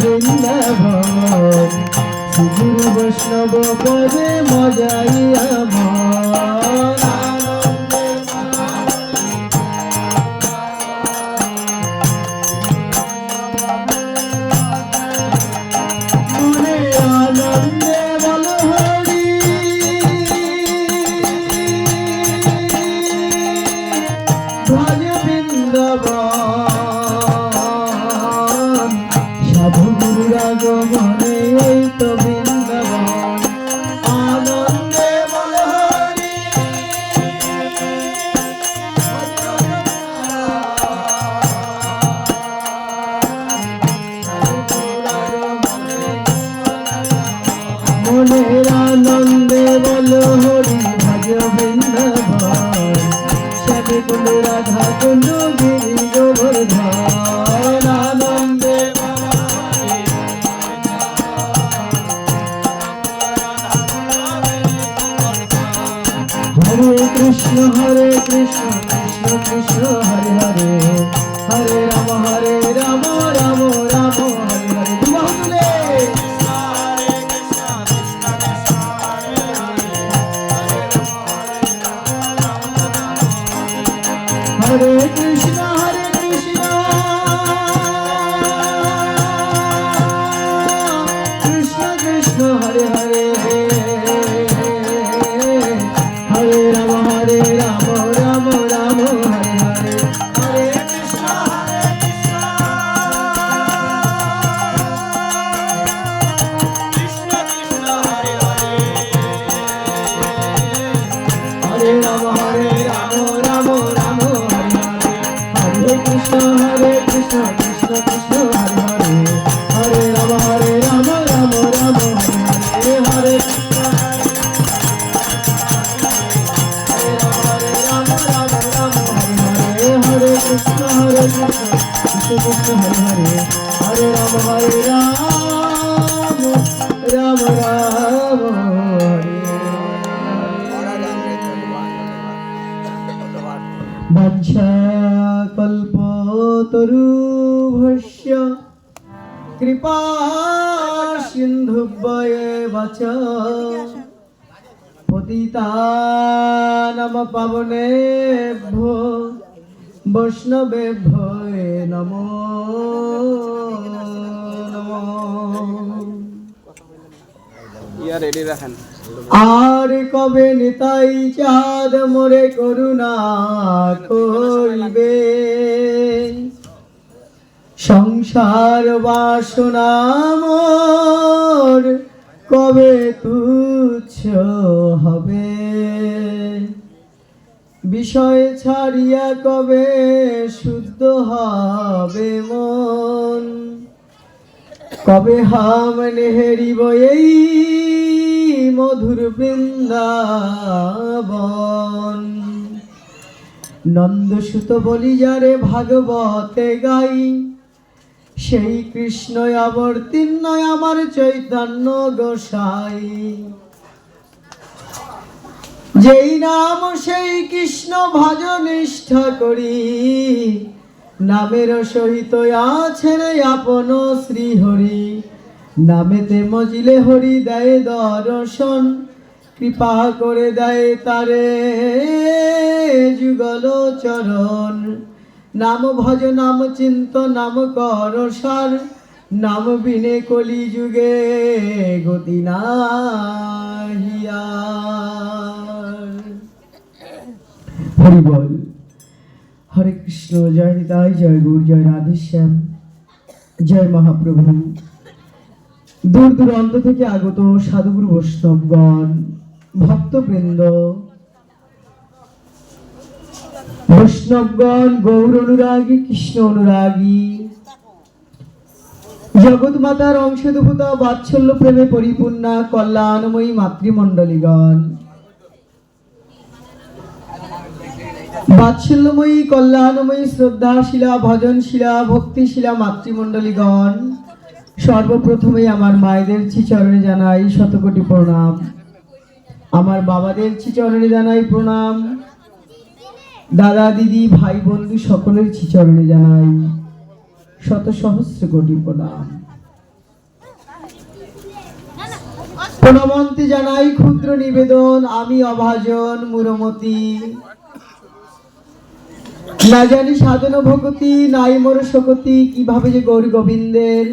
বৃন্দাবন। শ্রীগুরু বৈষ্ণব পদে মজাই আমার। শ্যামে রাধা কুণ্ড वंशाकल्पतरुभस्य कृपा सिन्धुभ्येव च पतितानम पावनेभ्यो वैष्णवेभ्यो नमो नमो ইয়া রেডি রাখেন আর কবে নিতাই চাঁদ মোরে করুণা করিবে সংসার বাসনা মোর কবে তুচ্ছ হবে? বিষয় ছাড়িয়া কবে শুদ্ধ হবে মন? কবে হাম নেহেরিব এই মধুর বৃন্দাবন? নন্দসুত বলি যারে ভাগবতে গাই সেই কৃষ্ণ অবতীর্ণ আমার চৈতন্য গোসাই। যেই নাম সেই কৃষ্ণ ভজ নিষ্ঠা করি, নামের সহিত আছেন আপন শ্রী হরি নামেতে মজিলে হরি দেয় দর্শন, কৃপা করে দেয় তারে যুগল চরণ। নাম ভজ, নাম চিন্ত, নাম কর সার, নাম বিনে কলি যুগে গতি নাহিয়ার হরি বল। হরে কৃষ্ণ, জয় নিতাই, জয় গৌর, জয় রাধেশ্যাম জয় মহাপ্রভু। দূর দূরান্ত থেকে আগত সাধুগুরু বৈষ্ণবগণ, ভক্তবৃন্দ বৈষ্ণবগণ গৌর অনুরাগী, কৃষ্ণ অনুরাগী। জগৎ মাতার অংশদভূতা বাৎসল্য প্রেমে পরিপূর্ণা কল্যাণময়ী মাতৃমণ্ডলীগণ। বাৎসল্যময়ী, কল্যাণময়ী, শ্রদ্ধাশীলা, ভজনশীলা, ভক্তিশীলা মাতৃমণ্ডলীগণ সর্বপ্রথমে আমার মায়েদের চিচরণে জানাই শতকোটি প্রণাম। আমার বাবাদের চিচরণে জানাই প্রণাম। দাদা, দিদি, ভাই, বন্ধু সকলের চিচরণে জানাই শত সহস্র কোটি প্রণাম। প্রণমন্ত্রী জানাই ক্ষুদ্র নিবেদন, আমি অভাজন মুরমতি। না জানি সাধন ভগতি নাই মোর শকতি, কীভাবে যে গৌর গোবিন্দের।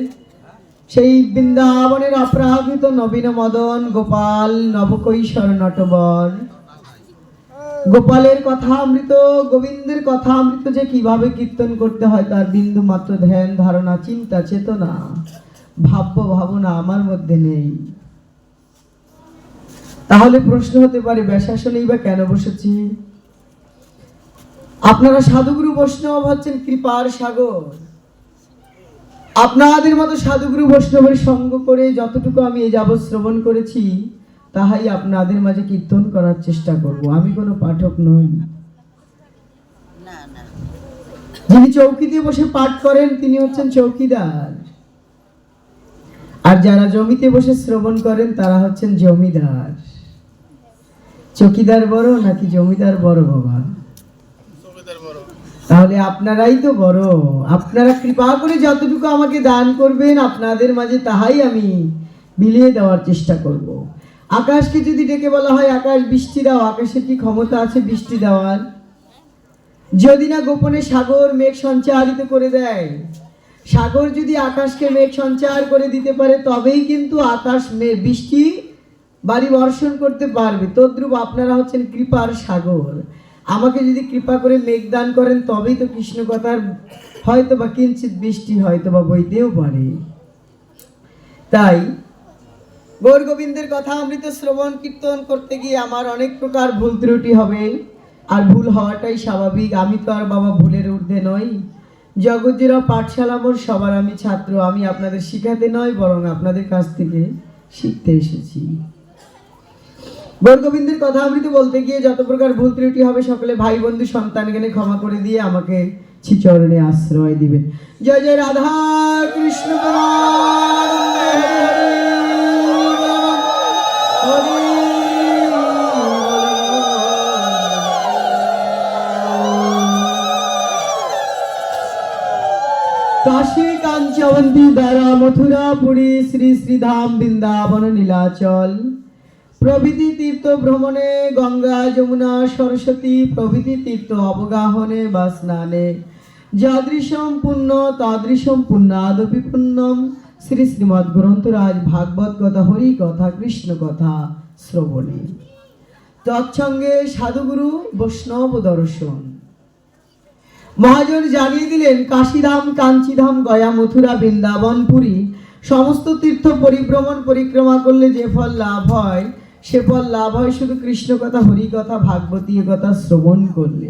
সেই বৃন্দাবনের অপরাহৃত নবীন মদন, গোপাল নবকৈশর নটবর গোপালের কথা অমৃত, গোবিন্দের কথা অমৃত যে কীভাবে কীর্তন করতে হয় তার বিন্দু মাত্র ধ্যান, ধারণা, চিন্তা, চেতনা। ভাব্য ভাবনা আমার মধ্যে নেই। তাহলে প্রশ্ন হতে পারে, ব্যাসাসনেই বা কেন বসেছি? আপনারা সাধুগুরু বৈষ্ণব হচ্ছেন, কৃপার সাগর। আপনাদের মতো সাধুগুরু বৈষ্ণবের সঙ্গ করে যতটুকু আমি এ যাবৎ শ্রবণ করেছি তাহাই আপনাদের মাঝে কীর্তন করার চেষ্টা করব। আমি কোনো পাঠক নই। যিনি চৌকিতে বসে পাঠ করেন তিনি হচ্ছেন চৌকিদার। আর যারা জমিতে বসে শ্রবণ করেন তারা হচ্ছেন জমিদার। চৌকিদার বড় নাকি জমিদার বড় বাবা? তাহলে আপনারাই তো বড়। আপনারা কৃপা করে যতটুকু আমাকে দান করবেন আপনাদের মাঝে তাহাই আমি বিলিয়ে দেওয়ার চেষ্টা করব। আকাশকে যদি ডেকে বলা হয়, আকাশ বৃষ্টি দাও, আকাশের কি ক্ষমতা আছে বৃষ্টি দেওয়ার? যদি না গোপনে সাগর মেঘ সঞ্চারিত করে দেয়, সাগর যদি আকাশকে মেঘ সঞ্চার করে দিতে পারে, তবেই কিন্তু আকাশ বৃষ্টি বাড়ি বর্ষণ করতে পারবে। তদ্রুপ আপনারা হচ্ছেন কৃপার সাগর। আমাকে যদি কৃপা করে মেঘ দান করেন, তবেই তো কৃষ্ণ কথার হয়তো বা কিঞ্চিত বৃষ্টি হয়তো বা বইতেও পারে। তাই গৌর গোবিন্দের কথা অমৃত শ্রবণ কীর্তন করতে গিয়ে আমার অনেক প্রকার ভুল ত্রুটি হবে। আর ভুল হওয়াটাই স্বাভাবিক। আমি তো আর বাবা ভুলের ঊর্ধ্বে নই। জগৎজিরা পাঠশালা মোর সবার আমি ছাত্র। আমি আপনাদের শিখাতে নয় বরং আপনাদের কাছ থেকে শিখতে এসেছি। গোবিন্দের কথা অমৃত বলতে গিয়ে যত প্রকার ভুল ত্রুটি হবে, সকলে ভাই বন্ধু সন্তান জ্ঞানে ক্ষমা করে দিয়ে আমাকে শ্রীচরণে আশ্রয় দিবেন। জয় জয় রাধা কৃষ্ণ কাশী কাঞ্চবন্তী দ্বারা মথুরা পুরী শ্রী শ্রীধাম বৃন্দাবন নীলাচল। প্রভৃতি তীর্থ ভ্রমণে গঙ্গা, যমুনা, সরস্বতী প্রভৃতি তীর্থ অবগাহনে বা স্নানে। যাদৃশম পুণ্য, তাদৃশম পুণ্যাদপি পুণ্যম। শ্রী শ্রীমদ গ্রন্থরাজ ভাগবত কথা হরি কথা কৃষ্ণ কথা শ্রবণে। তৎসঙ্গে সাধুগুরু বৈষ্ণব দর্শন। মহাজন জানিয়ে দিলেন, কাশীধাম, কাঞ্চিধাম, গয়া, মথুরা, বৃন্দাবন, পুরী, সমস্ত তীর্থ পরিভ্রমণ, পরিক্রমা করলে যে ফল লাভ হয়, সে ফল লাভ হয় শুধু কৃষ্ণ কথা, হরি কথা, ভাগবতী কথা শ্রবণ করলে।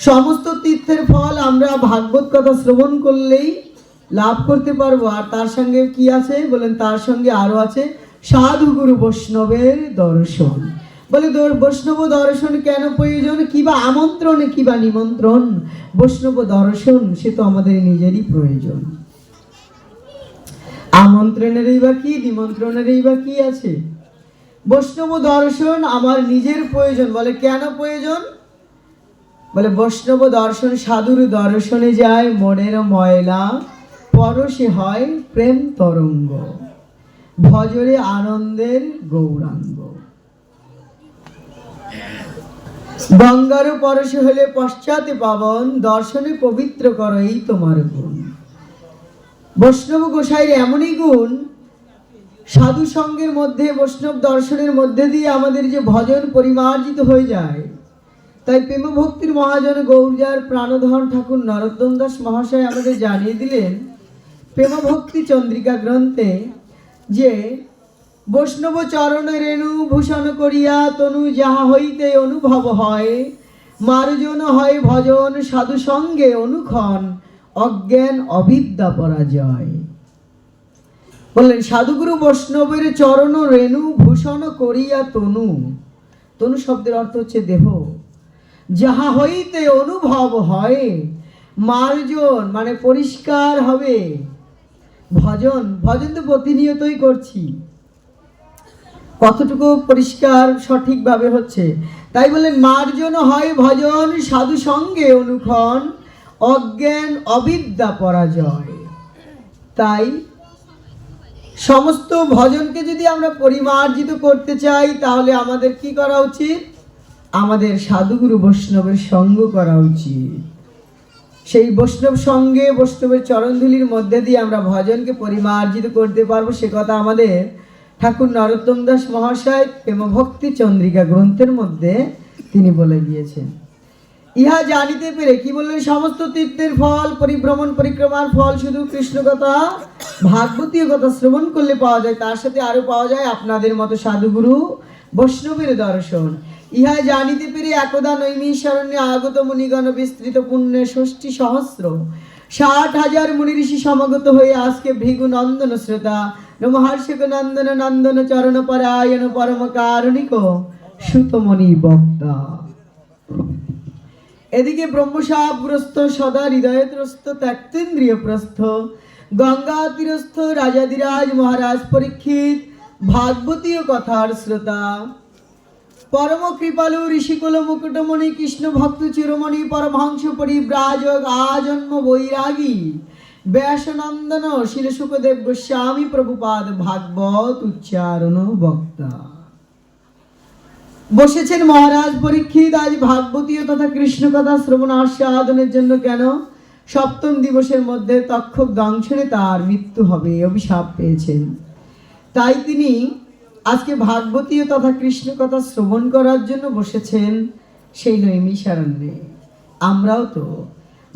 সমস্ত তীর্থের ফল আমরা ভাগবত কথা শ্রবণ করলেই লাভ করতে পারব। আর তার সঙ্গে কি আছে? বলেন, তার সঙ্গে আরও আছে সাধু গুরু বৈষ্ণবের দর্শন। বলে দর- বৈষ্ণব দর্শন কেন প্রয়োজন? কিবা আমন্ত্রণ কিবা নিমন্ত্রণ? বৈষ্ণব দর্শন, সে তো আমাদের নিজেরই প্রয়োজন। আমন্ত্রণেরই বা কি, নিমন্ত্রণেরই বা কি আছে? বৈষ্ণব দর্শন আমার নিজের প্রয়োজন। বলে, কেন প্রয়োজন? বলে, বৈষ্ণব দর্শন সাধুর দর্শনে যায়, মনের ময়লা পরশে হয় প্রেম তরঙ্গ। ভজরে আনন্দের গৌরাঙ্গ। গঙ্গার পরশে হলে পশ্চাতে পাবন, দর্শনে পবিত্র কর এই তোমার গুণ। বৈষ্ণব গোসাইয়ের এমনই গুণ, সাধু সঙ্গের মধ্যে, বৈষ্ণব দর্শনের মধ্যে দিয়ে আমাদের যে ভজন পরিমার্জিত হয়ে যায়, তাই প্রেম ভক্তির মহাজন গৌরজার প্রাণধন ঠাকুর নরোত্তম দাস মহাশয় আমাদের জানিয়ে দিলেন প্রেম ভক্তি চন্দ্রিকা গ্রন্থে যে বৈষ্ণব চরণ রেণু ভূষণ করিয়া তনু যাহা হইতে অনুভব হয়, মার্জন হয় ভজন সাধু সঙ্গে অনুক্ষণ, অজ্ঞান অবিদ্যা পরাজয়। বললেন, সাধুগুরু বৈষ্ণবের চরণ রেণু ভূষণ করিয়া তনু। তনু শব্দের অর্থ হচ্ছে দেহ। যাহা হইতে অনুভব হয়, মার্জন মানে পরিষ্কার হবে। ভজন ভজন তো প্রতিনিয়তই করছি। কতটুকু পরিষ্কার, সঠিকভাবে হচ্ছে? তাই বললেন মার্জন হয় ভজন, সাধু সঙ্গে অনুক্ষণ, অজ্ঞান অবিদ্যা পরাজয়। তাই সমস্ত ভজনকে যদি আমরা পরিমার্জিত করতে চাই, তাহলে আমাদের কি করা উচিত? আমাদের সাধুগুরু বৈষ্ণবের সঙ্গ করা উচিত। সেই বৈষ্ণব সঙ্গে, বৈষ্ণবের চরণধুলির মধ্যে দিয়ে আমরা ভজনকে পরিমার্জিত করতে পারব, সে কথা আমাদের ঠাকুর নরোত্তম দাস মহাশয় প্রেম ভক্তি চন্দ্রিকা গ্রন্থের মধ্যে তিনি বলে গিয়েছেন ইহা জানিতে পেরে কি বললেন? সমস্ত তীর্থের ফল, পরিভ্রমণ, পরিক্রমার ফল, শুধু কৃষ্ণ কথা ভাগবতীয় কথা শ্রবণ করলে পাওয়া যায়, তার সাথে আরও পাওয়া যায় আপনাদের মতো সাধুগুরু বৈষ্ণবের দর্শন। ইহা জানিতে পেরে একদা নৈমিষারণ্যে আগত মুনিগণ বিস্তৃত পুণ্যে ষষ্ঠী সহস্র, ষাট হাজার মুনি ঋষি সমাগত হয়ে আজকে ভৃগু নন্দন শ্রোতা মহর্ষক নন্দন নন্দন চরণ পরায়ণ পরম কারণিক সুতমণি বক্তা এদিকে ব্রহ্মসাপগ্রস্ত সদা হৃদয়ত্রস্ত, ত্যক্তেন্দ্রিয় প্রস্থ, গঙ্গা তীরস্থ রাজাদিরাজ মহারাজ পরীক্ষিত, ভাগবতীয় কথার শ্রোতা। পরম কৃপালু ঋষিকুল মুকুটমণি কৃষ্ণ ভক্ত চিরমণি পরমহংস পরিব্রাজক, আজন্ম বৈরাগী। ব্যাসনন্দন শিল সুখদেব গোস্বামী প্রভুপাদ ভাগবত উচ্চারণ বক্তা। বসেছেন মহারাজ পরীক্ষিত, আজ ভাগবতীয় তথা কৃষ্ণ কথা শ্রবণ আস্বাদনের জন্য কেন? সপ্তম দিবসের মধ্যে তক্ষক দংশনে তার মৃত্যু হবে অভিশাপ পেয়েছেন। তাই তিনি আজকে ভাগবতীয় তথা কৃষ্ণ কথা শ্রবণ করার জন্য বসেছেন, সেই নৈমিষারণ্যে। আমরাও তো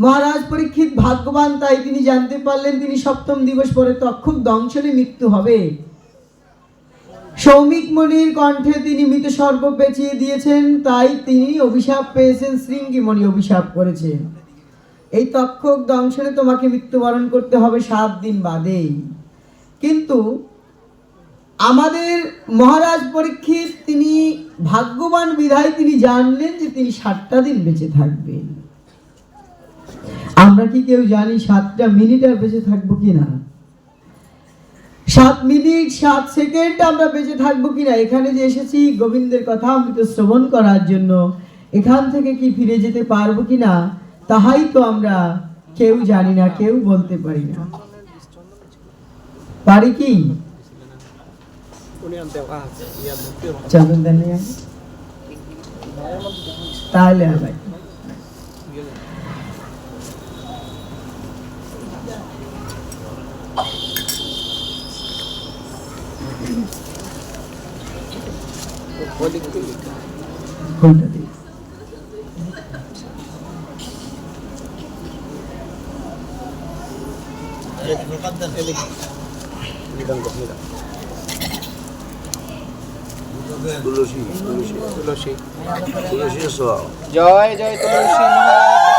মহারাজ পরীক্ষিত ভাগ্যবান, তাই তিনি জানতে পারলেন তিনি সপ্তম দিবস পরে তক্ষক দংশনে মৃত্যু হবে। সৌমিক মণির কণ্ঠে তিনি মৃত সর্প পেঁচিয়ে দিয়েছেন, তাই তিনি অভিশাপ পেয়েছেন, শৃঙ্গি মণি অভিশাপ করেছেন। এই তক্ষক দংশনে তোমাকে মৃত্যুবরণ করতে হবে সাত দিন বাদেই। কিন্তু আমাদের মহারাজ পরীক্ষিত তিনি ভাগ্যবান বিধায় তিনি জানলেন যে তিনি সাতটা দিন বেঁচে থাকবেন। আমরা কি কেউ জানি সাতটা মিনিট আর বেঁচে থাকব কিনা? সাত মিনিট সাত সেকেন্ড আমরা বেঁচে থাকব কিনা? এখানে যে এসেছি, গোবিন্দের কথা অমৃত শ্রবণ করার জন্য, এখান থেকে কি ফিরে যেতে পারব কিনা? তাহাই তো আমরা কেউ জানি না, কেউ বলতে পারি না। পারি কি? উনি আনতে আছে ইয়া ধরতে হবে। চন্দন দেন নাই আগে? তাহলে আবার ওদিক থেকে কোনটা দিই জয় জয় তুলসী মহারাজ।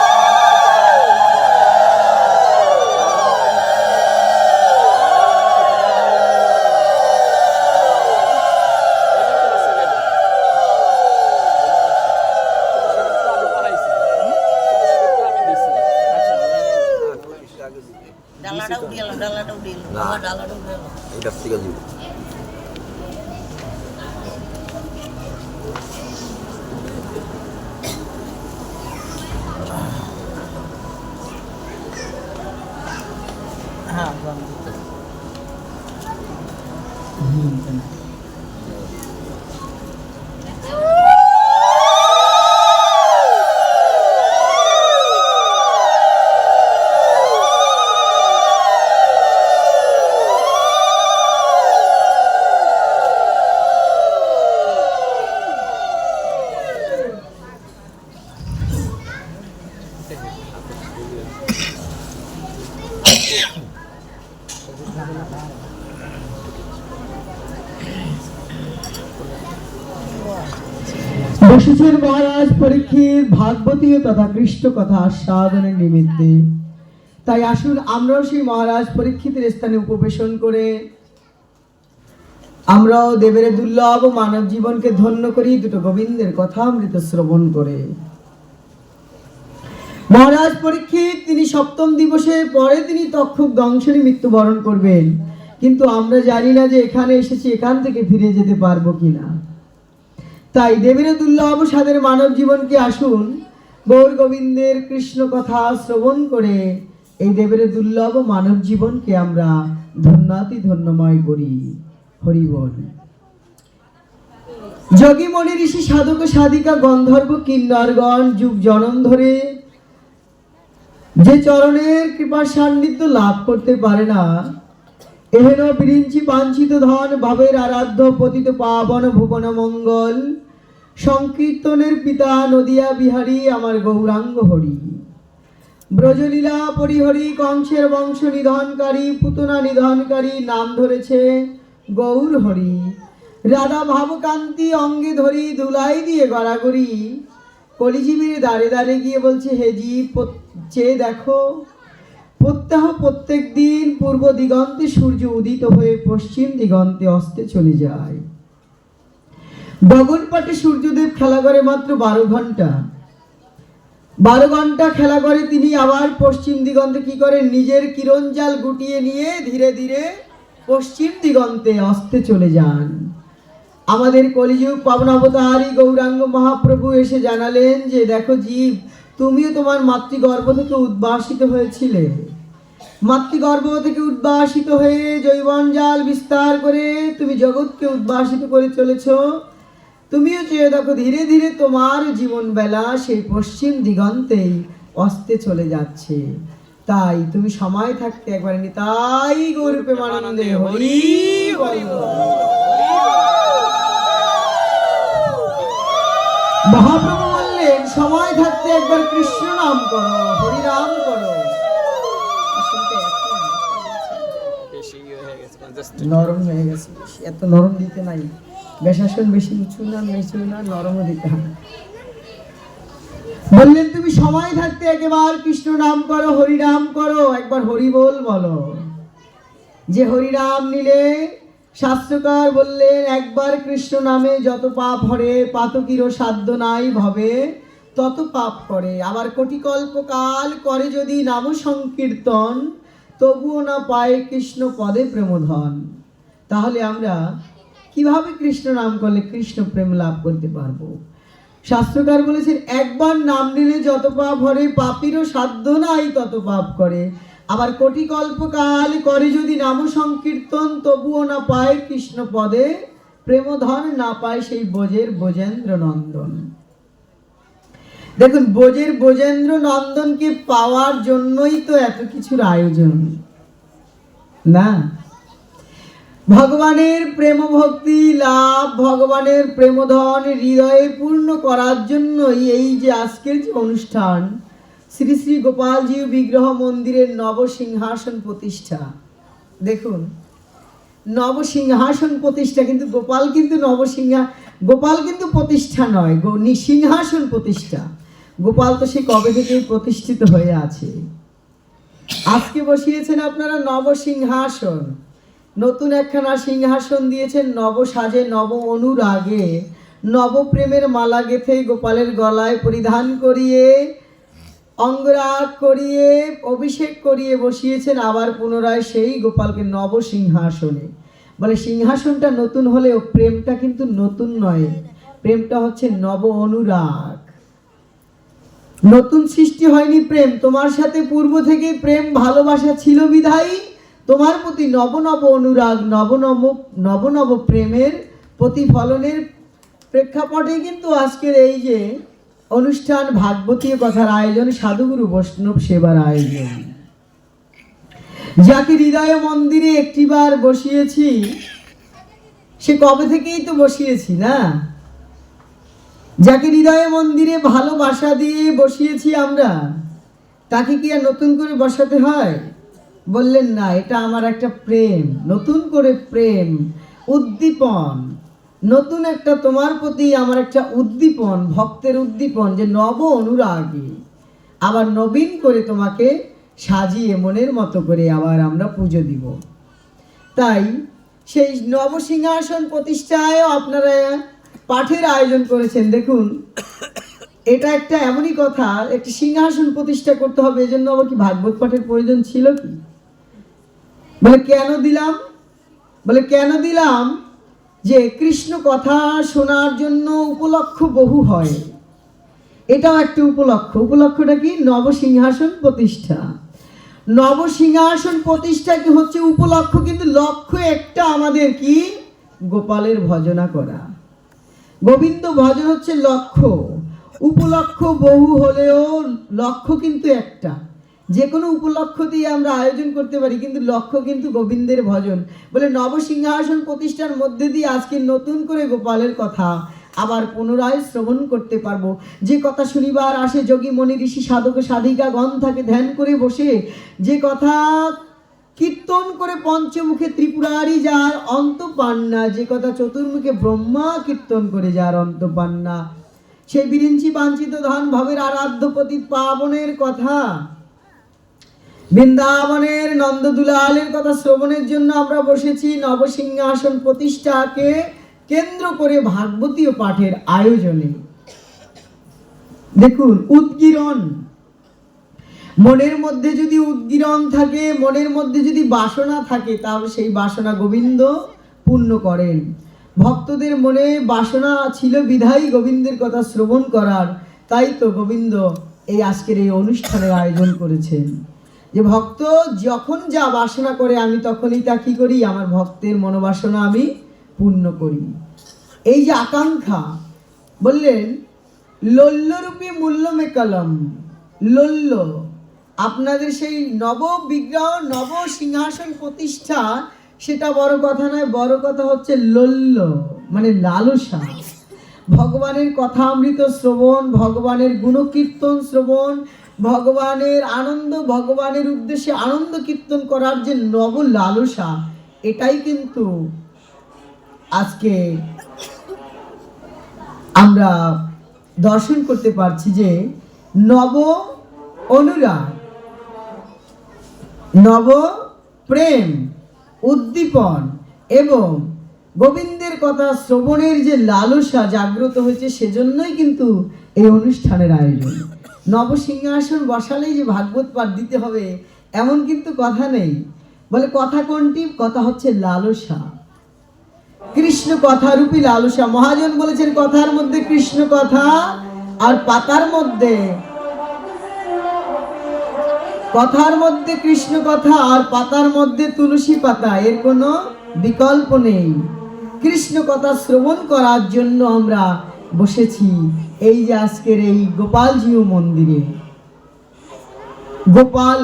ভাগবতীয় তথা কৃষ্ণ কথা আস্বাদনের নিমিত্তে। তাই আসুন আমরাও সেই মহারাজ পরীক্ষিতের স্থানে উপবেশন করে, আমরাও দেবের দুর্লভ মানব জীবনকে ধন্য করি দুটো গোবিন্দের কথা অমৃত শ্রবণ করে। মহারাজ পরীক্ষিত, তিনি সপ্তম দিবসের পরে তিনি তক্ষক দংশনে মৃত্যুবরণ করবেন। কিন্তু আমরা জানি না যে এখানে এসেছি, এখান থেকে ফিরে যেতে পারব কিনা। তাই দেবের দুর্লভ সাদের মানব জীবনকে আসুন গৌর গোবিন্দের কৃষ্ণ কথা শ্রবণ করে এই দেবের দুর্লভ মানব জীবনকে আমরা ধন্যাতি ধন্যময় করি। হরি বল। যোগী মনি ঋষি, সাধক সাধিকা, গন্ধর্ব, কিন্নরগণ, যুগ জনম ধরে যে চরণের কৃপার সান্নিধ্য লাভ করতে পারে না, এহেন বিরিঞ্চি বাঞ্ছিত ধন, ভাবের আরাধ্য, পতিত পাবন, ভুবন মঙ্গল সংকীর্তনের পিতা নদিয়া বিহারী, আমার গৌরাঙ্গ হরি। ব্রজলীলা পরিহরি, কংসের বংশ নিধনকারী, পুতনা নিধনকারী নাম ধরেছে গৌর হরি। রাধা ভাবকান্তি অঙ্গে ধরি, দুলাই দিয়ে গড়াগড়ি। কলিজীবীর দাঁড়ে দাঁড়ে গিয়ে বলছে, হে জীব চেয়ে দেখো, প্রত্যাহ প্রত্যেক দিন পূর্ব দিগন্তে সূর্য উদিত হয়ে পশ্চিম দিগন্তে অস্তে চলে যায়। গগনপাটে সূর্যদেব খেলা করে মাত্র বারো ঘণ্টা। বারো ঘণ্টা খেলা করে তিনি আবার পশ্চিম দিগন্তে কি করেন? নিজের কিরণ জাল গুটিয়ে নিয়ে ধীরে ধীরে পশ্চিম দিগন্তে অস্তে চলে যান। আমাদের কলিযুগ পাবনাবতারী গৌরাঙ্গ মহাপ্রভু এসে জানালেন যে, দেখো জীব, তুমিও তোমার মাতৃগর্ভ থেকে উদ্ভাসিত হয়েছিলে। মাতৃগর্ভ থেকে উদ্ভাসিত হয়ে জৈবন জাল বিস্তার করে তুমি জগৎকে উদ্ভাসিত করে চলেছ। তুমিও চেয়ে দেখো ধীরে ধীরে তোমার জীবন বেলা সেই পশ্চিম দিগন্তেই অস্তে চলে যাচ্ছে। তাই তুমি সময় থাকতে একবার তাই গৌরূপে মানন্দে হরি। মহাপ্রভু বললেন সময় থাকতে একবার কৃষ্ণ নাম করো হরি নাম করো। ইয়ে জাস্ট নরম হয়ে গেছে এত নরম দিতে নাই। বেশাসন বেশি উঁচু না, নিচু না, নরমও দিতে হয় বললেন, তুমি সময় থাকতে একবার কৃষ্ণ নাম করো, হরি নাম করো, একবার হরি বল বলো। যে হরিনাম নিলে শাস্ত্রকার বললেন, একবার কৃষ্ণ নামে যত পাপ হরে, পাতকিরও সাধ্য নাই ভবে, তত পাপ করে। আবার কোটি কল্পকাল করে যদি নাম সংকীর্তন, তবুও না পায় কৃষ্ণ পদে প্রেমধন তাহলে আমরা কীভাবে কৃষ্ণ নাম করলে কৃষ্ণ প্রেম লাভ করতে পারব? শাস্ত্রকার বলেছেন, একবার নাম নিলে যত পাপ হরে পাপিরও সাধ্য নাই তত পাপ করে। আবার কোটি কল্পকাল করে যদি নাম সংকীর্তন, তবুও না পায় কৃষ্ণ পদে। প্রেমধন না পায় সেই বোজের বোজেন্দ্র নন্দন দেখুন বোজের বোজেন্দ্র নন্দনকে পাওয়ার জন্যই তো এত কিছুর আয়োজন। না? ভগবানের প্রেম ভক্তি লাভ, ভগবানের প্রেমধন হৃদয়ে পূর্ণ করার জন্যই এই যে আজকের যে অনুষ্ঠান, শ্রী শ্রী গোপালজি বিগ্রহ মন্দিরের নবসিংহাসন প্রতিষ্ঠা। দেখুন, নবসিংহাসন প্রতিষ্ঠা কিন্তু গোপাল কিন্তু নবসিংহা, গোপাল কিন্তু প্রতিষ্ঠা নয় সিংহাসন প্রতিষ্ঠা। গোপাল তো সে কবে থেকেই প্রতিষ্ঠিত হয়ে আছে। আজকে বসিয়েছেন আপনারা নবসিংহাসন। নতুন একখানা সিংহাসন দিয়েছেন নব সাজে নব অনুরাগে নবপ্রেমের মালা গেথে গোপালের গলায় পরিধান করিয়ে, অঙ্গরাগ করিয়ে, অভিষেক করিয়ে বসিয়েছেন আবার পুনরায় সেই গোপালকে নব সিংহাসনে বলে সিংহাসনটা নতুন হলেও প্রেমটা কিন্তু নতুন নয়, প্রেমটা হচ্ছে নব অনুরাগ নতুন সৃষ্টি হয়নি প্রেম, তোমার সাথে পূর্ব থেকে প্রেম ভালোবাসা ছিল বিধায়ী তোমার প্রতি নব নব অনুরাগ, নব নব নব নব প্রেমের প্রতিফলনের প্রেক্ষাপটে কিন্তু আজকের এই যে অনুষ্ঠান ভাগবতীয় কথার আয়োজন, সাধুগুরু বৈষ্ণব সেবার আয়োজন। যাকে হৃদয় মন্দিরে একটিবার বসিয়েছি, সে কবে থেকেই তো বসিয়েছি না? যাকে হৃদয় মন্দিরে ভালোবাসা দিয়ে বসিয়েছি আমরা, তাকে কি আর নতুন করে বসাতে হয়? বললেন, না, এটা আমার একটা প্রেম, নতুন করে প্রেম, উদ্দীপন। নতুন একটা তোমার প্রতি আমার একটা উদ্দীপন, ভক্তের উদ্দীপন, যে নব অনুরাগী। আবার নবীন করে তোমাকে সাজিয়ে মনের মতো করে আবার আমরা পুজো দিব। তাই সেই নবসিংহাসন প্রতিষ্ঠায় আপনারা পাঠের আয়োজন করেছেন। দেখুন, এটা একটা এমনই কথা, একটি সিংহাসন প্রতিষ্ঠা করতে হবে, এজন্য আবার কি ভাগবত পাঠের প্রয়োজন ছিল কি? বলে, কেন দিলাম? বলে, কেন দিলাম যে কৃষ্ণ কথা শোনার জন্য উপলক্ষ বহু হয়। এটাও একটা উপলক্ষ। উপলক্ষটা কি? নবসিংহাসন প্রতিষ্ঠা। নবসিংহাসন প্রতিষ্ঠা কি হচ্ছে উপলক্ষ? কিন্তু লক্ষ্য একটা আমাদের কি? গোপালের ভজনা করা। গোবিন্দ ভজন হচ্ছে লক্ষ্য উপলক্ষ বহু হলেও লক্ষ্য কিন্তু একটা। যে কোনো উপলক্ষ দিয়ে আমরা আয়োজন করতে পারি, কিন্তু লক্ষ্য কিন্তু গোবিন্দের ভজন। বলে নবসিংহাসন প্রতিষ্ঠার মধ্যে দিয়ে আজকে নতুন করে গোপালের কথা আবার পুনরায় শ্রবণ করতে পারব। যে কথা শুনিবার আসে যোগী মনি ঋষি সাধক সাধিকা গণ থাকে ধ্যান করে বসে, যে কথা কীর্তন করে পঞ্চমুখে ত্রিপুরারি যার অন্ত পান না যে কথা চতুর্মুখে ব্রহ্মা কীর্তন করে যার অন্ত পান না সেই বিরিঞ্চি বাঞ্ছিত ধন ভবের আরাধ্য পতি পাবনের কথা বৃন্দাবনের নন্দদুলালের কথা শ্রবণের জন্য আমরা বসেছি নবসিংহাসন প্রতিষ্ঠাকে কেন্দ্র করে ভাগবতীয় পাঠের আয়োজনে। দেখুন উদ্গীরণ মনের মধ্যে যদি উদ্গীরণ থাকে, মনের মধ্যে যদি বাসনা থাকে, তাহলে সেই বাসনা গোবিন্দ পূর্ণ করেন। ভক্তদের মনে বাসনা ছিল বিধাই গোবিন্দের কথা শ্রবণ করার। তাই তো গোবিন্দ এই আজকের এই অনুষ্ঠানের আয়োজন করেছেন। যে ভক্ত যখন যা বাসনা করে, আমি তখনই তা কি করি? আমার ভক্তের মনোবাসনা আমি পূর্ণ করি। এই যে আকাঙ্ক্ষা, বললেন লল্লরূপী মূল্যমে কলম লল্ল আপনাদের সেই নব বিগ্রহ নব সিংহাসন প্রতিষ্ঠা, সেটা বড় কথা নয়, বড় কথা হচ্ছে লল্ল মানে লালসা। ভগবানের কথা অমৃত শ্রবণ, ভগবানের গুণকীর্তন শ্রবণ ভগবানের আনন্দ, ভগবানের উদ্দেশ্যে আনন্দ কীর্তন করার যে নব লালসা, এটাই কিন্তু আজকে আমরা দর্শন করতে পারছি যে নব অনুরাগ, নব প্রেম, উদ্দীপন এবং গোবিন্দের কথা শ্রবণের যে লালসা জাগ্রত হয়েছে সেজন্যই কিন্তু এই অনুষ্ঠানের আয়োজন। নবসিংহাসন বসালেই যে ভাগবত পাঠ দিতে হবে, এমন কিন্তু কথা নেই। বলে, কথা কোনটি? কথা হচ্ছে লালসা। কৃষ্ণ কথারূপী লালসা। মহাজন বলেছেন, কথার মধ্যে কৃষ্ণ কথা আর পাতার মধ্যে কথার মধ্যে কৃষ্ণ কথা আর পাতার মধ্যে তুলসী পাতা, এর কোনো বিকল্প নেই। কৃষ্ণ কথা শ্রবণ করার জন্য আমরা বসেছি এই যে আজকের এই গোপালজিউ মন্দিরে। গোপাল,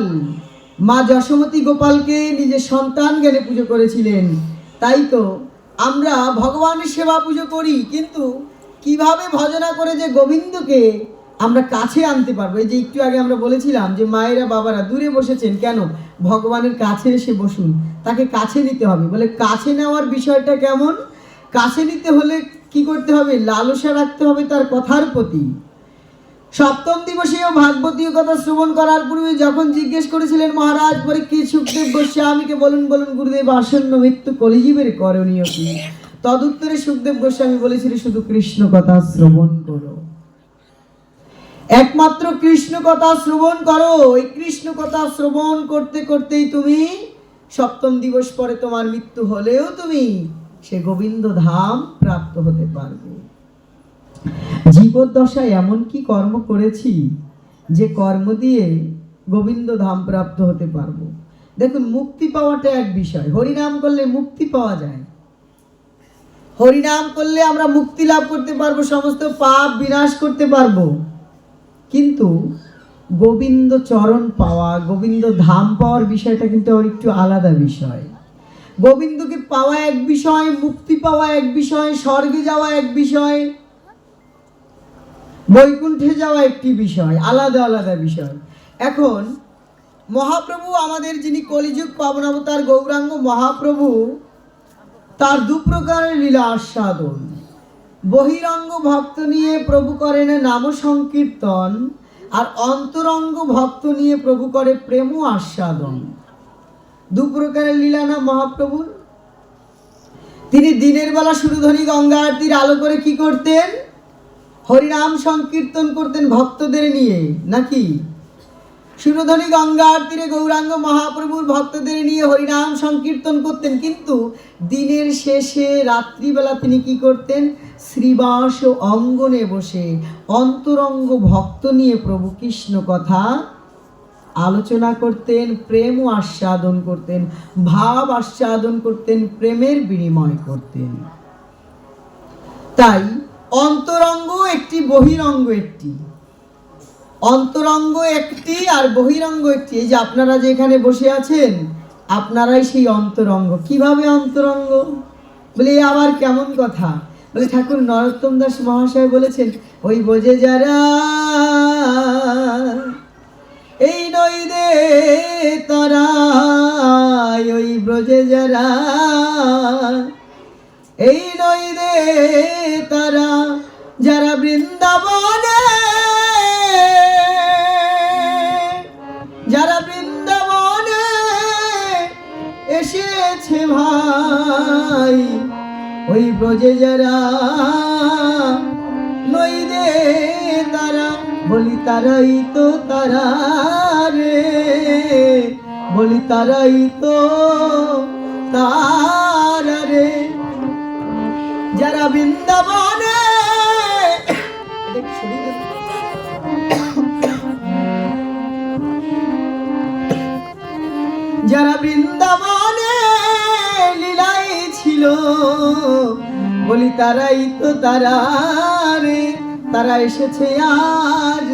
মা যশোমতী গোপালকে নিজের সন্তান গেলে পুজো করেছিলেন। তাই তো আমরা ভগবানের সেবা পুজো করি, কিন্তু কীভাবে ভজনা করে যে গোবিন্দকে আমরা কাছে আনতে পারব? এই যে একটু আগে আমরা বলেছিলাম যে মায়েরা বাবারা দূরে বসেছেন, কেন? ভগবানের কাছে এসে বসুন, তাকে কাছে নিতে হবে। বলে কাছে নেওয়ার বিষয়টা কেমন? কাছে নিতে হলে কি করতে হবে? লালসা রাখতে হবে তার কথার প্রতি। সপ্তম দিবসেও ভাগবতীয় কথা শ্রবণ করার পূর্বে যখন জিজ্ঞেস করেছিলেন, মহারাজ পরীক্ষিত সুখদেব গোস্বামীকে বলুন বলুন গুরুদেব, আসন্ন মৃত্যু কলিজীবের করণীয় কি? তদুত্তরে সুখদেব গোস্বামী বলেছিল, শুধু কৃষ্ণ কথা শ্রবণ করো। একমাত্র কৃষ্ণ কথা শ্রবণ করো। এই কৃষ্ণ কথা শ্রবণ করতে, করতেই তুমি সপ্তম দিবস পরে তোমার মৃত্যু হলেও তুমি সে গোবিন্দ ধাম প্রাপ্ত হতে পারবে। জীবদ্দশায় এমন কি কর্ম করেছি যে কর্ম দিয়ে গোবিন্দ ধাম প্রাপ্ত হতে পারব? দেখুন, মুক্তি পাওয়াটা এক বিষয়। হরিনাম করলে মুক্তি পাওয়া যায়। হরিনাম করলে আমরা মুক্তি লাভ করতে পারব, সমস্ত পাপ বিনাশ করতে পারব। কিন্তু গোবিন্দ চরণ পাওয়া, গোবিন্দ ধাম পাওয়ার বিষয়টা কিন্তু একটু আলাদা বিষয়। গোবিন্দকে পাওয়া এক বিষয়, মুক্তি পাওয়া এক বিষয়, স্বর্গে যাওয়া এক বিষয়, বৈকুণ্ঠে যাওয়া একটি বিষয়, আলাদা আলাদা বিষয়। এখন, মহাপ্রভু আমাদের যিনি কলিযুগ পাবনাবতার গৌরাঙ্গ মহাপ্রভু, তার দু প্রকারের লীলা আস্বাদন। বহিরঙ্গ ভক্ত নিয়ে প্রভু করেন নাম সংকীর্তন, আর অন্তরঙ্গ ভক্ত নিয়ে প্রভু করে প্রেম আস্বাদন। দু প্রকারের লীলা না মহাপ্রভুর। তিনি দিনের বেলা সুরধ্বনি গঙ্গা আরতির আলো করে কি করতেন? হরিনাম সংকীর্তন করতেন ভক্তদের নিয়ে, নাকি? সুরধ্বনি গঙ্গা আরতিরে গৌরাঙ্গ মহাপ্রভুর ভক্তদের নিয়ে হরিনাম সংকীর্তন করতেন, কিন্তু দিনের শেষে রাত্রিবেলা তিনি কি করতেন? শ্রীবাস অঙ্গনে বসে অন্তরঙ্গ ভক্ত নিয়ে প্রভু কৃষ্ণ কথা আলোচনা করতেন, প্রেম ও আস্বাদন করতেন, ভাব আস্বাদন করতেন, প্রেমের বিনিময় করতেন। তাই অন্তরঙ্গ একটি, বহিরঙ্গ একটি। অন্তরঙ্গ একটি আর বহিরঙ্গ একটি। এই যে আপনারা যে এখানে বসে আছেন, আপনারাই সেই অন্তরঙ্গ। কীভাবে অন্তরঙ্গ? বলে আবার কেমন কথা? বলে, ঠাকুর, নরোত্তম দাস মহাশয় বলেছেন, ওই বোঝে যারা এই নই দে তারা, ওই ব্রজে যারা। এই নই রে তারা, যারা বৃন্দাবনে যারা বৃন্দাবনে এসেছে ভাই, ওই ব্রজে যারা। নই রে তারা বলি তারাই তো তারা রে। বলি তারাই তো তারা রে। যারা বৃন্দাবনে যারা বৃন্দাবনে লীলাই ছিল, বলি তারাই তো তারা রে। তারা এসেছে আজ।